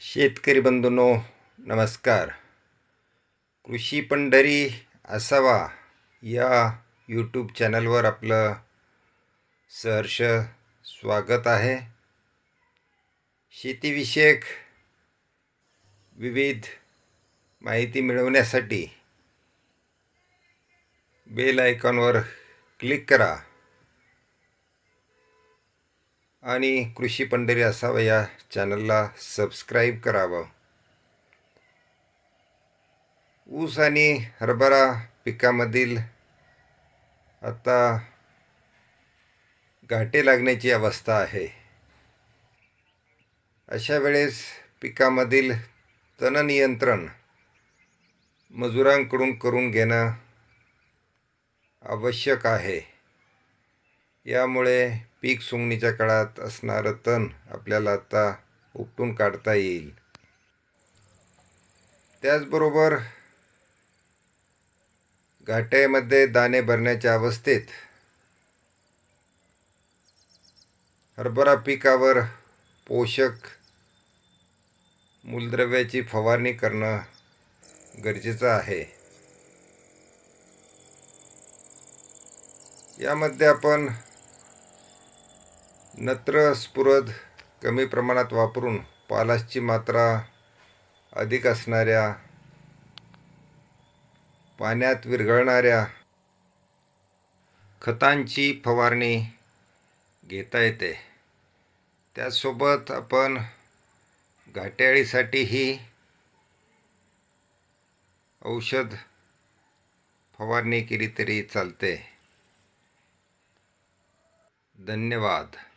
शेतकरी बंधूंनो नमस्कार. कृषी पंढरी असावा या यूट्यूब चॅनलवर आपलं सहर्ष स्वागत आहे. शेतीविषयक विविध माहिती मिळवण्यासाठी बेल आयकॉनवर क्लिक करा. आणि कृषी पंढरी असावं या चॅनलला सबस्क्राईब करावं. ऊस आणि हरभरा पिकामधील आता घाटे लागण्याची अवस्था आहे. अशा वेळेस पिकामधील तणनियंत्रण मजुरांकडून करून घेणं आवश्यक आहे. यामुळे पीक सोंगणीच्या काळात असणारं तण आपल्याला आता उपटून काढता येईल. त्याचबरोबर घाट्यामध्ये दाणे भरण्याच्या अवस्थेत हरभरा पिकावर पोषक मूलद्रव्याची फवारणी करणं गरजेचं आहे. यामध्ये आपण नत्र स्फुरद कमी प्रमाणात वापरून पालासची मात्रा अधिक असणाऱ्या पाण्यात विरघळणाऱ्या खतांची फवारणी घेता येते. त्याचसोबत आपण घाट्याळीसाठीही औषध फवारणी केली तरी चालते. धन्यवाद.